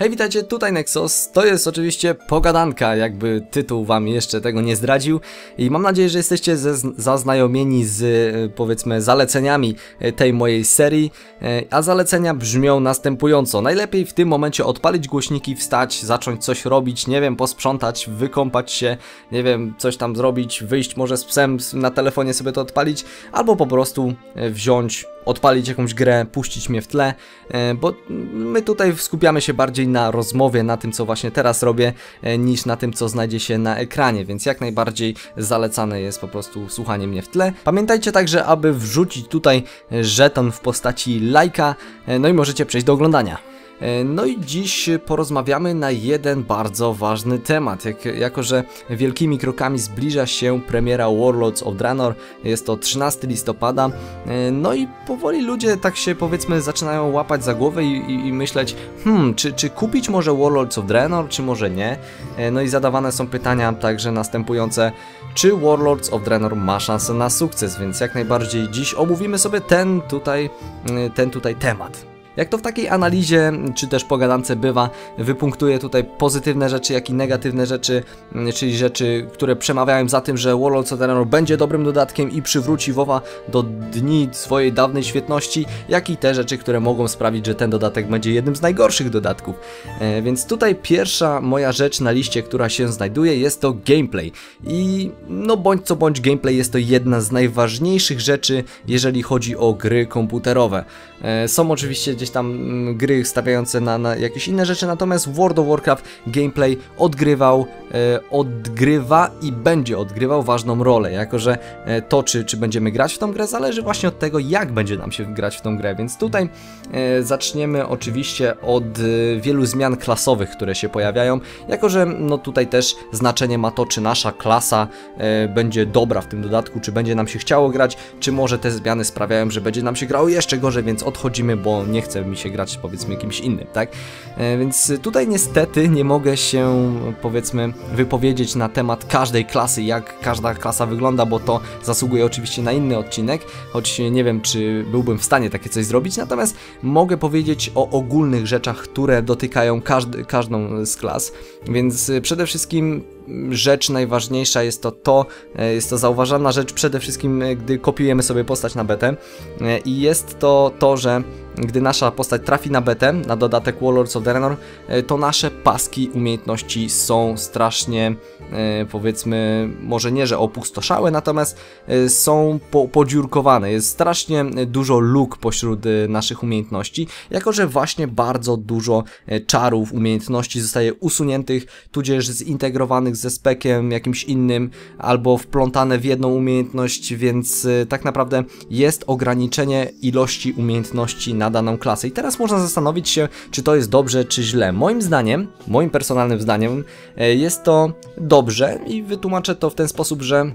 Hej, witajcie, tutaj Nexus. To jest oczywiście pogadanka, jakby tytuł wam jeszcze tego nie zdradził. I mam nadzieję, że jesteście zaznajomieni z, e, powiedzmy, zaleceniami e, tej mojej serii. E, a zalecenia brzmią następująco. Najlepiej w tym momencie odpalić głośniki, wstać, zacząć coś robić, nie wiem, posprzątać, wykąpać się, nie wiem, coś tam zrobić, wyjść może z psem, na telefonie sobie to odpalić, albo po prostu wziąć odpalić jakąś grę, puścić mnie w tle, e, bo my tutaj skupiamy się bardziej na rozmowie, na tym co właśnie teraz robię, e, niż na tym co znajdzie się na ekranie, więc jak najbardziej zalecane jest po prostu słuchanie mnie w tle. Pamiętajcie także, aby wrzucić tutaj żeton w postaci lajka, e, no i możecie przejść do oglądania. E, no i dziś porozmawiamy na jeden bardzo ważny temat. Jak, jako, że wielkimi krokami zbliża się premiera Warlords of Draenor, jest to 13 listopada, e, no i powoli ludzie tak się powiedzmy zaczynają łapać za głowę i, i, i myśleć, hmm, czy, czy kupić może Warlords of Draenor, czy może nie? E, no i zadawane są pytania także następujące, czy Warlords of Draenor ma szansę na sukces, więc jak najbardziej dziś omówimy sobie ten tutaj, ten tutaj temat. Jak to w takiej analizie, czy też pogadance bywa, wypunktuję tutaj pozytywne rzeczy, jak i negatywne rzeczy, mm, czyli rzeczy, które przemawiają za tym, że Warlords of Draenor będzie dobrym dodatkiem i przywróci WoWa do dni swojej dawnej świetności, jak i te rzeczy, które mogą sprawić, że ten dodatek będzie jednym z najgorszych dodatków. E, więc tutaj pierwsza moja rzecz na liście, która się znajduje, jest to gameplay. I no bądź co bądź gameplay jest to jedna z najważniejszych rzeczy, jeżeli chodzi o gry komputerowe. E, są oczywiście gdzieś tam mm, gry stawiające na, na jakieś inne rzeczy, natomiast World of Warcraft gameplay odgrywał, e, odgrywa i będzie odgrywał ważną rolę, jako że e, to, czy, czy będziemy grać w tą grę, zależy właśnie od tego, jak będzie nam się grać w tą grę, więc tutaj zaczniemy oczywiście od wielu zmian klasowych, które się pojawiają, jako że no tutaj też znaczenie ma to, czy nasza klasa będzie dobra w tym dodatku, czy będzie nam się chciało grać, czy może te zmiany sprawiają, że będzie nam się grało jeszcze gorzej, więc odchodzimy, bo nie chce mi się grać powiedzmy kimś innym, tak? E, więc tutaj niestety nie mogę się powiedzmy wypowiedzieć na temat każdej klasy, jak każda klasa wygląda, bo to zasługuje oczywiście na inny odcinek, choć nie wiem czy byłbym w stanie takie coś zrobić, natomiast mogę powiedzieć o ogólnych rzeczach, które dotykają każdy, każdą z klas, więc przede wszystkim rzecz najważniejsza jest to to, e, jest to zauważalna rzecz. Przede wszystkim, e, gdy kopiujemy sobie postać na betę i jest to to, że gdy nasza postać trafi na betę, na dodatek Warlords of Draenor, e, to nasze paski umiejętności są strasznie, e, powiedzmy, może nie, że opustoszałe, natomiast e, są po, podziurkowane. Jest strasznie dużo luk pośród naszych umiejętności, jako że właśnie bardzo dużo czarów, umiejętności zostaje usuniętych, tudzież zintegrowanych ze spekiem jakimś innym, albo wplątane w jedną umiejętność, więc tak naprawdę jest ograniczenie ilości umiejętności na daną klasę. I teraz można zastanowić się, czy to jest dobrze, czy źle. Moim zdaniem, moim personalnym zdaniem, e, jest to dobrze i wytłumaczę to w ten sposób, że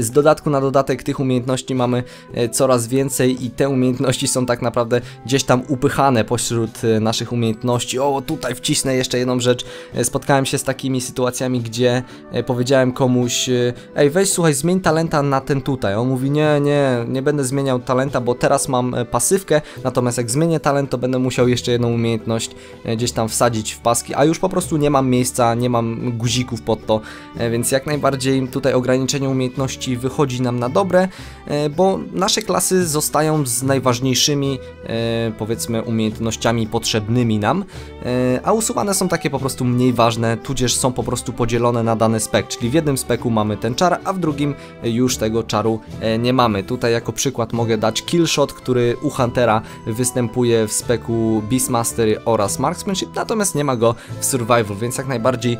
z dodatku na dodatek tych umiejętności mamy e, coraz więcej i te umiejętności są tak naprawdę gdzieś tam upychane pośród e, naszych umiejętności. O, tutaj wcisnę jeszcze jedną rzecz. Spotkałem się z takimi sytuacjami, gdzie powiedziałem komuś Ej, weź słuchaj, zmień talenta na ten tutaj. On mówi, nie, nie, nie będę zmieniał talenta, bo teraz mam pasywkę, natomiast jak zmienię talent, to będę musiał jeszcze jedną umiejętność gdzieś tam wsadzić w paski, a już po prostu nie mam miejsca, nie mam guzików pod to, więc jak najbardziej tutaj ograniczenie umiejętności umiejętności wychodzi nam na dobre, e, bo nasze klasy zostają z najważniejszymi, e, powiedzmy, umiejętnościami potrzebnymi nam, e, a usuwane są takie po prostu mniej ważne, tudzież są po prostu podzielone na dany spek, czyli w jednym speku mamy ten czar, a w drugim już tego czaru nie mamy. Tutaj jako przykład mogę dać Killshot, który u Huntera występuje w speku Beastmaster oraz Marksmanship, natomiast nie ma go w Survival, więc jak najbardziej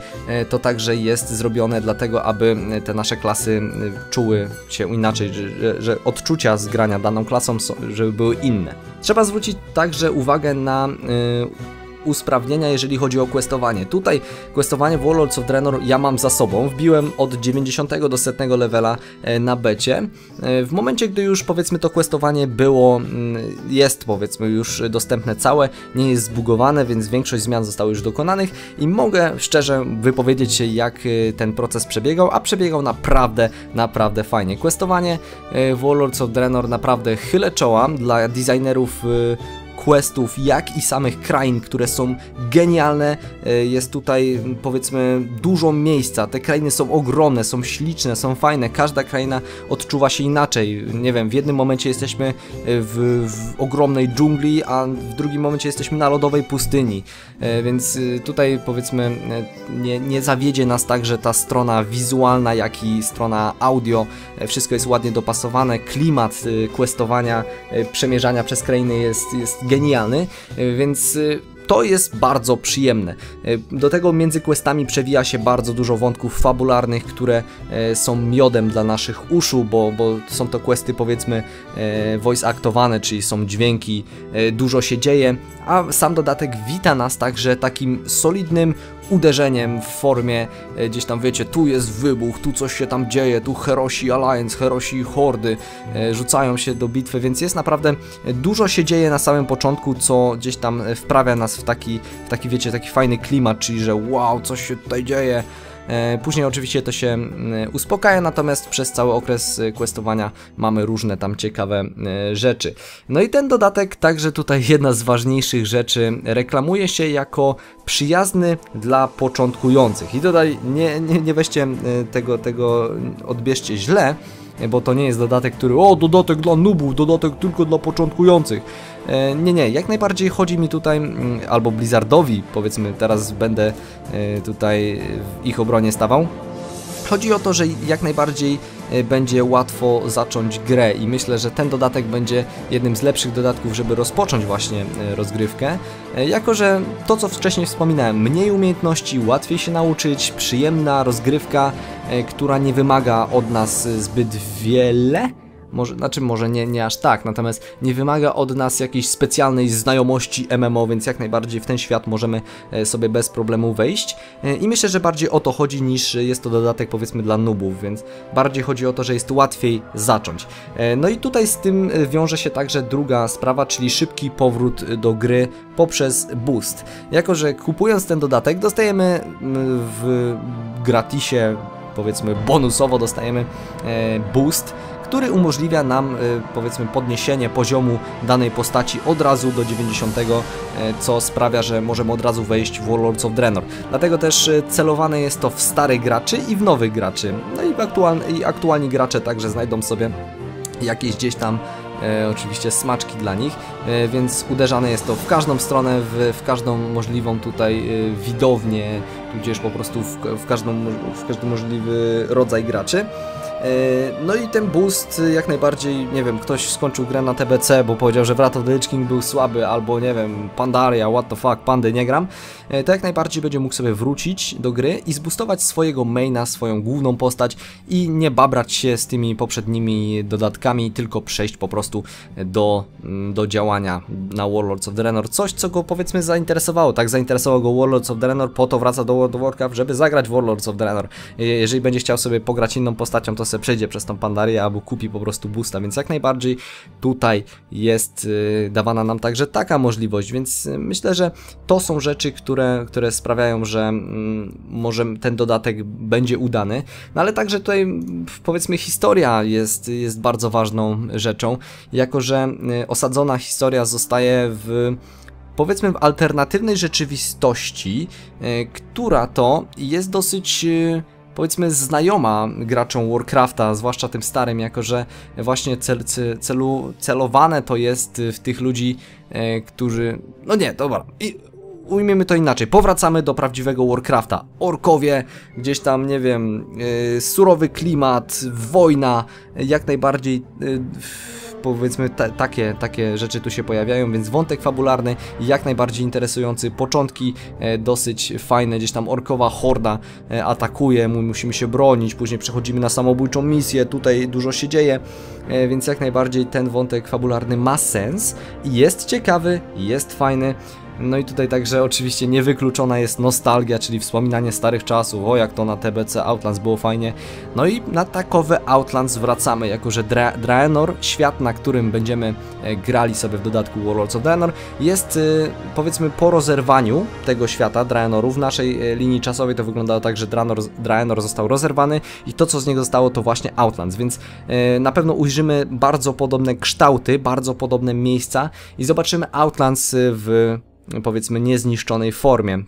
to także jest zrobione dlatego, aby te nasze klasy czuły się inaczej, że, że odczucia z grania daną klasą, żeby były inne. Trzeba zwrócić także uwagę na y, usprawnienia, jeżeli chodzi o questowanie. Tutaj questowanie w Warlords of Draenor ja mam za sobą, wbiłem od 90 do 100 levela e, na becie. E, w momencie, gdy już powiedzmy to questowanie było, mm, jest powiedzmy już dostępne całe, nie jest zbugowane, więc większość zmian zostało już dokonanych i mogę szczerze wypowiedzieć się jak e, ten proces przebiegał, a przebiegał naprawdę, naprawdę fajnie. Questowanie w Warlords of Draenor naprawdę chylę czoła dla designerów questów, jak i samych krain, które są genialne. E, jest tutaj powiedzmy dużo miejsca. Te krainy są ogromne, są śliczne, są fajne. Każda kraina odczuwa się inaczej. Nie wiem, w jednym momencie jesteśmy e, w, w ogromnej dżungli, a w drugim momencie jesteśmy na lodowej pustyni. E, więc tutaj powiedzmy nie, nie zawiedzie nas tak, że ta strona wizualna, jak i strona audio, wszystko jest ładnie dopasowane. Klimat questowania, przemierzania przez krainy jest, jest genialny, e, więc e, to jest bardzo przyjemne. E, do tego między questami przewija się bardzo dużo wątków fabularnych, które są miodem dla naszych uszu, bo, bo są to questy powiedzmy voice aktowane, czyli są dźwięki, dużo się dzieje, a sam dodatek wita nas także takim solidnym uderzeniem w formie e, gdzieś tam wiecie, tu jest wybuch, tu coś się tam dzieje, tu Herosi Alliance, Herosi Hordy e, rzucają się do bitwy, więc jest naprawdę dużo się dzieje na samym początku, co gdzieś tam wprawia nas w taki, w taki wiecie, taki fajny klimat, czyli że wow, coś się tutaj dzieje, E, później oczywiście to się mm, uspokaja, natomiast przez cały okres e, questowania mamy różne tam ciekawe e, rzeczy. No i ten dodatek, także tutaj jedna z ważniejszych rzeczy, reklamuje się jako przyjazny dla początkujących. I tutaj nie, nie, nie weźcie tego, tego, odbierzcie źle, bo to nie jest dodatek, który o, dodatek dla nubów, dodatek tylko dla początkujących. E, nie, nie, jak najbardziej chodzi mi tutaj, mm, albo Blizzardowi, powiedzmy, teraz będę e, tutaj w ich obronie stawał. Chodzi o to, że jak najbardziej e, będzie łatwo zacząć grę. I myślę, że ten dodatek będzie jednym z lepszych dodatków, żeby rozpocząć właśnie rozgrywkę, jako że to co wcześniej wspominałem, mniej umiejętności, łatwiej się nauczyć, przyjemna rozgrywka, która nie wymaga od nas zbyt wiele, może, znaczy może nie, nie aż tak, natomiast nie wymaga od nas jakiejś specjalnej znajomości MMO, więc jak najbardziej w ten świat możemy e, sobie bez problemu wejść. E, I myślę, że bardziej o to chodzi niż jest to dodatek powiedzmy dla nubów, więc bardziej chodzi o to, że jest łatwiej zacząć. E, no i tutaj z tym wiąże się także druga sprawa, czyli szybki powrót do gry poprzez boost. Jako, że kupując ten dodatek dostajemy w gratisie powiedzmy bonusowo dostajemy boost który umożliwia nam e, powiedzmy podniesienie poziomu danej postaci od razu do 90, e, co sprawia, że możemy od razu wejść w Warlords of Draenor. Dlatego też e, celowane jest to w starych graczy i w nowych graczy. No i, i aktualni gracze także znajdą sobie jakieś gdzieś tam e, oczywiście smaczki dla nich, e, więc uderzane jest to w każdą stronę, w, w każdą możliwą tutaj e, widownię, tudzież po prostu w, w, każdą, w każdy możliwy rodzaj graczy. E, no i ten boost jak najbardziej, nie wiem, ktoś skończył grę na TBC, bo powiedział, że Wrath of the Lich King był słaby, albo nie wiem, Pandaria, what the fuck, pandy nie gram, e, to jak najbardziej będzie mógł sobie wrócić do gry i zboostować swojego maina, swoją główną postać i nie babrać się z tymi poprzednimi dodatkami, tylko przejść po prostu do, mm, do działania na Warlords of Draenor. Coś, co go powiedzmy zainteresowało, tak zainteresowało go Warlords of Draenor, po to wraca do World of Warcraft, żeby zagrać Warlords of Draenor. E, jeżeli będzie chciał sobie pograć inną postacią, to sobie przejdzie przez tą pandarię albo kupi po prostu boosta, więc jak najbardziej tutaj jest yy, dawana nam także taka możliwość, więc yy, myślę, że to są rzeczy, które, które sprawiają, że yy, może ten dodatek będzie udany, no ale także tutaj powiedzmy historia jest, jest bardzo ważną rzeczą, jako że y, osadzona historia zostaje w powiedzmy w alternatywnej rzeczywistości, y, która to jest dosyć y, powiedzmy znajoma graczom Warcrafta, zwłaszcza tym starym, jako że właśnie cel, celu, celowane to jest w tych ludzi, e, którzy... No nie, dobra. I ujmiemy to inaczej. Powracamy do prawdziwego Warcrafta. Orkowie, gdzieś tam, nie wiem, e, surowy klimat, wojna, jak najbardziej... E, powiedzmy takie, takie rzeczy tu się pojawiają, więc wątek fabularny jak najbardziej interesujący, początki e, dosyć fajne, gdzieś tam orkowa horda e, atakuje, musimy się bronić, później przechodzimy na samobójczą misję, tutaj dużo się dzieje, e, więc jak najbardziej ten wątek fabularny ma sens jest ciekawy, jest fajny. No i tutaj także oczywiście niewykluczona jest nostalgia, czyli wspominanie starych czasów, o jak to na TBC Outlands było fajnie. No i na takowe Outlands wracamy, jako że Dra Draenor, świat na którym będziemy e, grali sobie w dodatku Warlords of Draenor, jest e, powiedzmy po rozerwaniu tego świata Draenoru. W naszej e, linii czasowej to wyglądało tak, że Draenor, Draenor został rozerwany i to co z niego zostało to właśnie Outlands, więc na pewno ujrzymy bardzo podobne kształty, bardzo podobne miejsca i zobaczymy Outlands w powiedzmy niezniszczonej formie.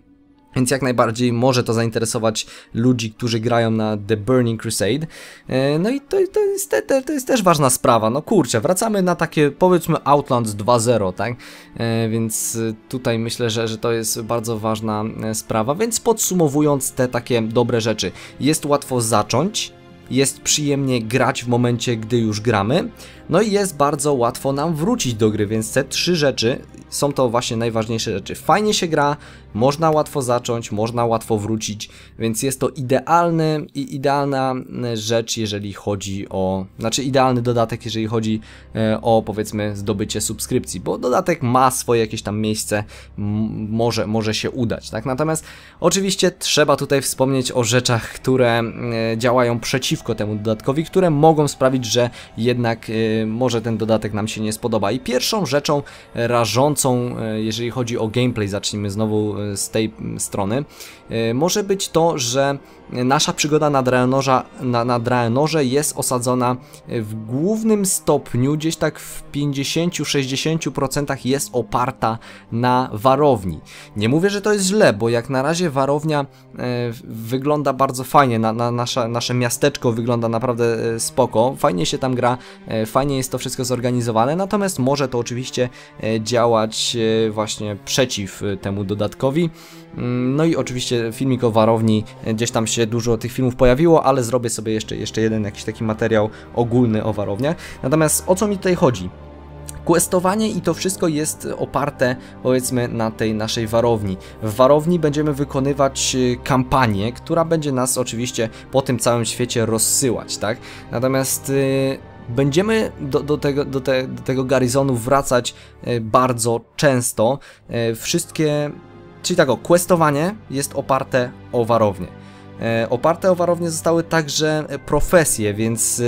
Więc jak najbardziej może to zainteresować ludzi, którzy grają na The Burning Crusade. E, no i to, to, jest, to jest też ważna sprawa. No kurczę, wracamy na takie powiedzmy Outlands 2.0, tak? E, więc tutaj myślę, że, że to jest bardzo ważna e, sprawa. Więc podsumowując te takie dobre rzeczy, jest łatwo zacząć, jest przyjemnie grać w momencie, gdy już gramy, no i jest bardzo łatwo nam wrócić do gry, więc te trzy rzeczy są to właśnie najważniejsze rzeczy. Fajnie się gra, można łatwo zacząć, można łatwo wrócić, więc jest to idealny i idealna e, rzecz, jeżeli chodzi o, znaczy idealny dodatek, jeżeli chodzi e, o powiedzmy zdobycie subskrypcji, bo dodatek ma swoje jakieś tam miejsce, może, może się udać, tak? Natomiast oczywiście trzeba tutaj wspomnieć o rzeczach, które e, działają przeciwko temu dodatkowi, które mogą sprawić, że jednak może ten dodatek nam się nie spodoba. I pierwszą rzeczą rażącą, jeżeli chodzi o gameplay, zacznijmy znowu z tej strony, e, może być to, że nasza przygoda na Draenorze, na, na Draenorze jest osadzona w głównym stopniu, gdzieś tak w 50-60% jest oparta na warowni. Nie mówię, że to jest źle, bo jak na razie warownia e, wygląda bardzo fajnie, na, na nasze, nasze miasteczko wygląda naprawdę e, spoko, fajnie się tam gra, e, fajnie jest to wszystko zorganizowane, natomiast może to oczywiście e, działać e, właśnie przeciw e, temu dodatkowi. Mm, no i oczywiście filmik o warowni, gdzieś tam się dużo tych filmów pojawiło, ale zrobię sobie jeszcze, jeszcze jeden jakiś taki materiał ogólny o warowniach. Natomiast o co mi tutaj chodzi? Questowanie i to wszystko jest oparte powiedzmy na tej naszej warowni. W warowni będziemy wykonywać y, kampanię, która będzie nas oczywiście po tym całym świecie rozsyłać, tak? Natomiast yy, będziemy do, do, tego, do, te, do tego garyzonu wracać y, bardzo często. Y, wszystkie Czyli tak, o, questowanie jest oparte o warownię. E, oparte o warownię zostały także profesje, więc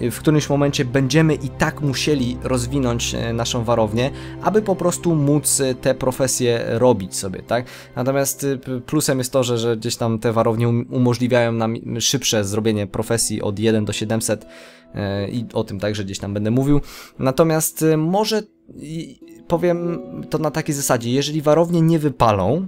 e, w którymś momencie będziemy i tak musieli rozwinąć e, naszą warownię, aby po prostu móc te profesje robić sobie, tak? Natomiast plusem jest to, że, że gdzieś tam te warownie um, umożliwiają nam szybsze zrobienie profesji od 1 do 700 i o tym także gdzieś tam będę mówił. Natomiast może powiem to na takiej zasadzie, jeżeli warownie nie wypalą,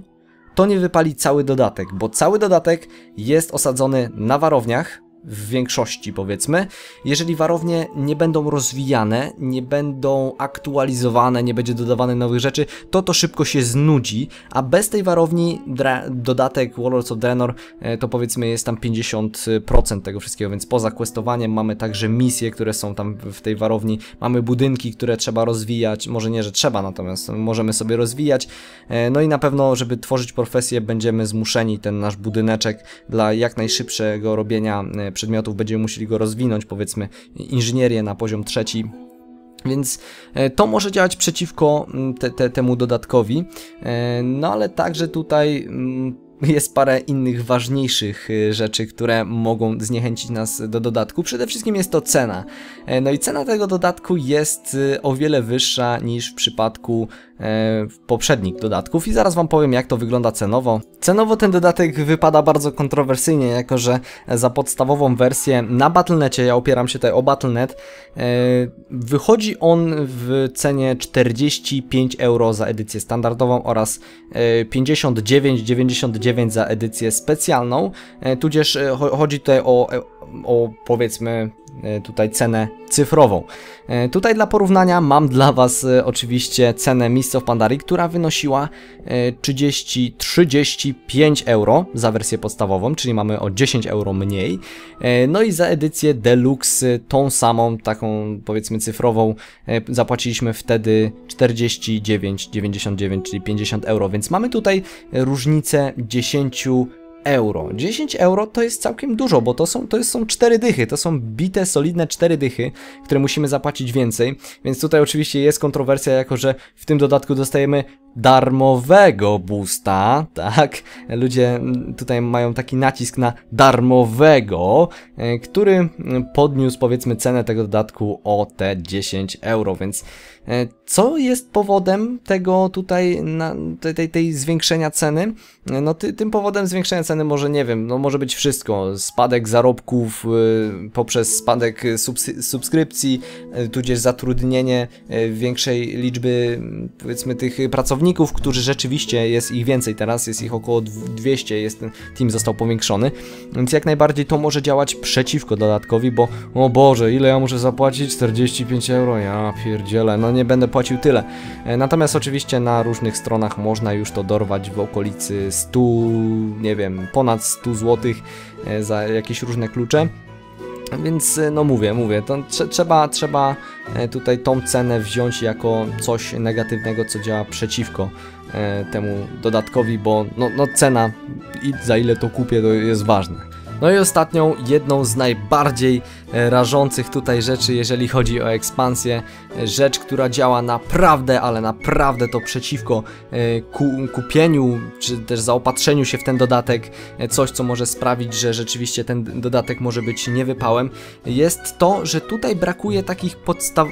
to nie wypali cały dodatek, bo cały dodatek jest osadzony na warowniach, w większości powiedzmy. Jeżeli warownie nie będą rozwijane, nie będą aktualizowane, nie będzie dodawane nowych rzeczy, to to szybko się znudzi, a bez tej warowni dodatek Warlords of Draenor e, to powiedzmy jest tam 50% tego wszystkiego, więc poza questowaniem mamy także misje, które są tam w tej warowni, mamy budynki, które trzeba rozwijać, może nie, że trzeba, natomiast możemy sobie rozwijać, e, no i na pewno, żeby tworzyć profesję, będziemy zmuszeni ten nasz budyneczek dla jak najszybszego robienia e, przedmiotów będziemy musieli go rozwinąć, powiedzmy inżynierię na poziom trzeci. Więc e, to może działać przeciwko mm, te, te, temu dodatkowi, e, no ale także tutaj mm, jest parę innych ważniejszych y, rzeczy, które mogą zniechęcić nas do dodatku. Przede wszystkim jest to cena. E, no i cena tego dodatku jest o wiele wyższa niż w przypadku e, poprzednich dodatków i zaraz Wam powiem jak to wygląda cenowo. Cenowo ten dodatek wypada bardzo kontrowersyjnie, jako że za podstawową wersję na Battle.necie, ja opieram się tutaj o Battle.net, e, wychodzi on w cenie 45 euro za edycję standardową oraz 59,99 9 za edycję specjalną, e, tudzież e, chodzi tutaj o, e, o powiedzmy tutaj cenę cyfrową. Tutaj dla porównania mam dla Was oczywiście cenę Mist Pandarii, która wynosiła 30, 35 euro za wersję podstawową, czyli mamy o 10 euro mniej. No i za edycję Deluxe tą samą, taką powiedzmy cyfrową, zapłaciliśmy wtedy 49,99, czyli 50 euro, więc mamy tutaj różnicę 10 euro. 10 euro to jest całkiem dużo, bo to są, to są 4 dychy, to są bite, solidne 4 dychy, które musimy zapłacić więcej, więc tutaj oczywiście jest kontrowersja, jako że w tym dodatku dostajemy darmowego boosta, tak? Ludzie tutaj mają taki nacisk na darmowego, e, który podniósł powiedzmy cenę tego dodatku o te 10 euro, więc co jest powodem tego tutaj, na, tej, tej zwiększenia ceny? E, no ty, tym powodem zwiększenia ceny może, nie wiem, no może być wszystko, spadek zarobków poprzez spadek subskrypcji, tudzież zatrudnienie większej liczby powiedzmy tych pracowników, którzy rzeczywiście jest ich więcej teraz, jest ich około 200, jest team został powiększony, więc jak najbardziej to może działać przeciwko dodatkowi, bo o Boże, ile ja muszę zapłacić? 45 euro, ja pierdzielę, no nie będę płacił tyle. E, natomiast oczywiście na różnych stronach można już to dorwać w okolicy 100, nie wiem, ponad 100 zł e, za jakieś różne klucze. Więc no mówię, mówię, to trzeba, trzeba e, tutaj tą cenę wziąć jako coś negatywnego, co działa przeciwko e, temu dodatkowi, bo no, no cena i za ile to kupię to jest ważne. No i ostatnią, jedną z najbardziej e, rażących tutaj rzeczy, jeżeli chodzi o ekspansję, e, rzecz, która działa naprawdę, ale naprawdę to przeciwko e, ku, kupieniu, czy też zaopatrzeniu się w ten dodatek, coś co może sprawić, że rzeczywiście ten dodatek może być niewypałem, jest to, że tutaj brakuje takich podstaw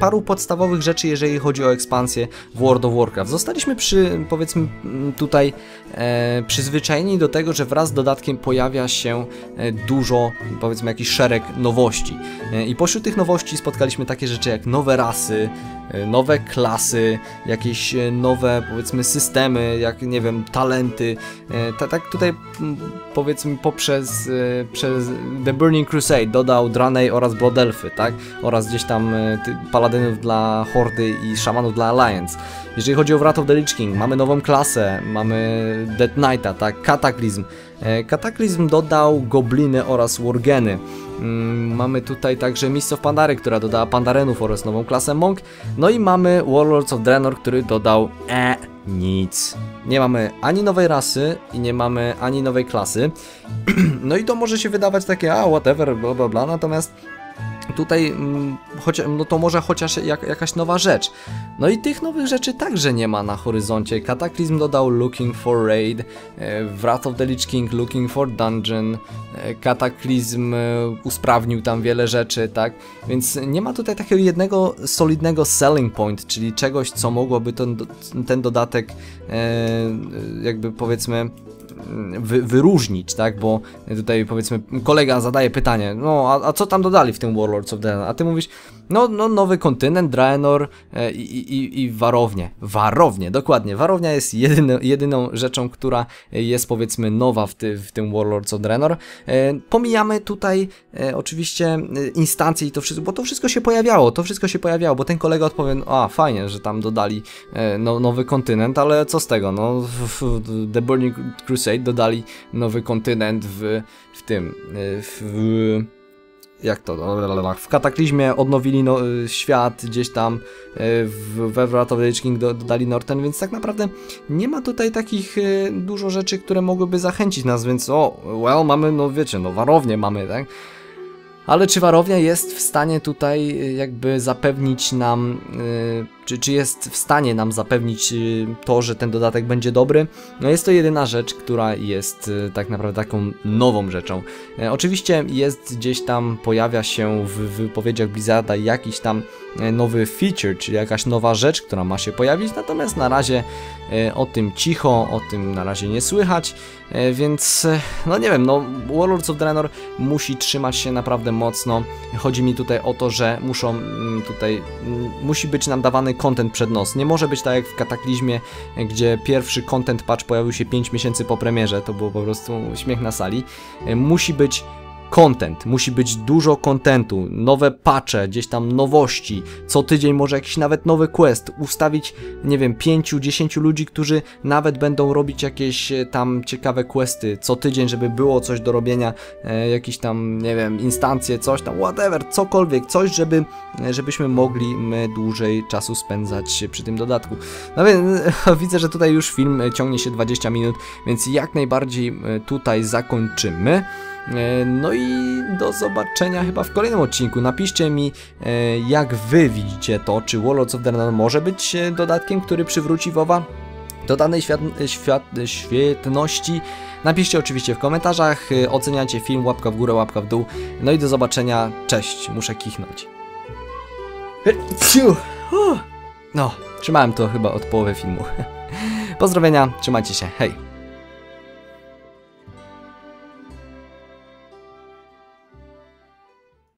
paru podstawowych rzeczy, jeżeli chodzi o ekspansję w World of Warcraft. Zostaliśmy przy, powiedzmy tutaj e, przyzwyczajeni do tego, że wraz z dodatkiem pojawia się e, dużo, powiedzmy jakiś szereg nowości. E, I pośród tych nowości spotkaliśmy takie rzeczy jak nowe rasy, e, nowe klasy, jakieś nowe powiedzmy systemy, jak nie wiem, talenty. Tak, tak tutaj powiedzmy poprzez przez The Burning Crusade dodał Dranej oraz Blood Elfy, tak? Oraz gdzieś tam paladynów dla Hordy i szamanów dla Alliance. Jeżeli chodzi o Wrath of the Lich King, mamy nową klasę, mamy Dead Knighta, tak? Kataklizm. Kataklizm dodał gobliny oraz wargeny. Mm, mamy tutaj także Mist of Pandary, która dodała Pandarenów oraz nową klasę Monk. No i mamy Warlords of Draenor, który dodał e nic. Nie mamy ani nowej rasy i nie mamy ani nowej klasy. no i to może się wydawać takie, a whatever, bla bla bla, natomiast tutaj mm, no to może chociaż jak, jakaś nowa rzecz. No i tych nowych rzeczy także nie ma na horyzoncie. Kataklizm dodał Looking for Raid, e, Wrath of the Lich King Looking for Dungeon, e, Kataklizm e, usprawnił tam wiele rzeczy, tak? Więc nie ma tutaj takiego jednego solidnego selling point, czyli czegoś, co mogłoby ten, ten dodatek jakby powiedzmy wy, wyróżnić, tak? Bo tutaj powiedzmy kolega zadaje pytanie, no a, a co tam dodali w tym Warlords of the a ty mówisz, no, no nowy kontynent, Draenor e, i, i, i warownie. Warownie, dokładnie. Warownia jest jedyny, jedyną rzeczą, która jest powiedzmy nowa w, ty, w tym Warlords of Draenor. E, pomijamy tutaj e, oczywiście instancje i to wszystko, bo to wszystko się pojawiało, to wszystko się pojawiało, bo ten kolega odpowie, a fajnie, że tam dodali no, nowy kontynent, ale co z tego, no w, The Burning Crusade dodali nowy kontynent w, w tym, w jak to, w Kataklizmie odnowili no, y, świat gdzieś tam, y, we Wrath of the Lich King dodali Norten, więc tak naprawdę nie ma tutaj takich y, dużo rzeczy, które mogłyby zachęcić nas, więc o, well, mamy, no wiecie, no warownie mamy, tak? Ale czy warownia jest w stanie tutaj jakby zapewnić nam czy, czy jest w stanie nam zapewnić y, to, że ten dodatek będzie dobry? No jest to jedyna rzecz, która jest y, tak naprawdę taką nową rzeczą. E, oczywiście jest gdzieś tam, pojawia się w wypowiedziach Blizzarda jakiś tam e, nowy feature, czyli jakaś nowa rzecz, która ma się pojawić, natomiast na razie e, o tym cicho, o tym na razie nie słychać, więc no nie wiem, no Warlords of Draenor musi trzymać się naprawdę mocno. Chodzi mi tutaj o to, że muszą mm, tutaj, mm, musi być nam dawany content przed nos. Nie może być tak jak w Kataklizmie, gdzie pierwszy content patch pojawił się 5 miesięcy po premierze, to było po prostu śmiech na sali. E, musi być content, musi być dużo contentu, nowe patche, gdzieś tam nowości, co tydzień może jakiś nawet nowy quest, ustawić, nie wiem, 5-10 ludzi, którzy nawet będą robić jakieś e, tam ciekawe questy. Co tydzień, żeby było coś do robienia, e, jakieś tam, nie wiem, instancje, coś tam, whatever, cokolwiek, coś, żeby, e, żebyśmy mogli my dłużej czasu spędzać przy tym dodatku. No więc widzę, że tutaj już film e, ciągnie się 20 minut, więc jak najbardziej tutaj zakończymy. No i do zobaczenia chyba w kolejnym odcinku. Napiszcie mi, e, jak wy widzicie to, czy Warlords of Draenor może być e, dodatkiem, który przywróci WoWa do danej świat, świat, świetności. Napiszcie oczywiście w komentarzach, e, oceniacie film, łapka w górę, łapka w dół. No i do zobaczenia, cześć, muszę kichnąć. No, trzymałem to chyba od połowy filmu. Pozdrowienia, trzymajcie się, hej.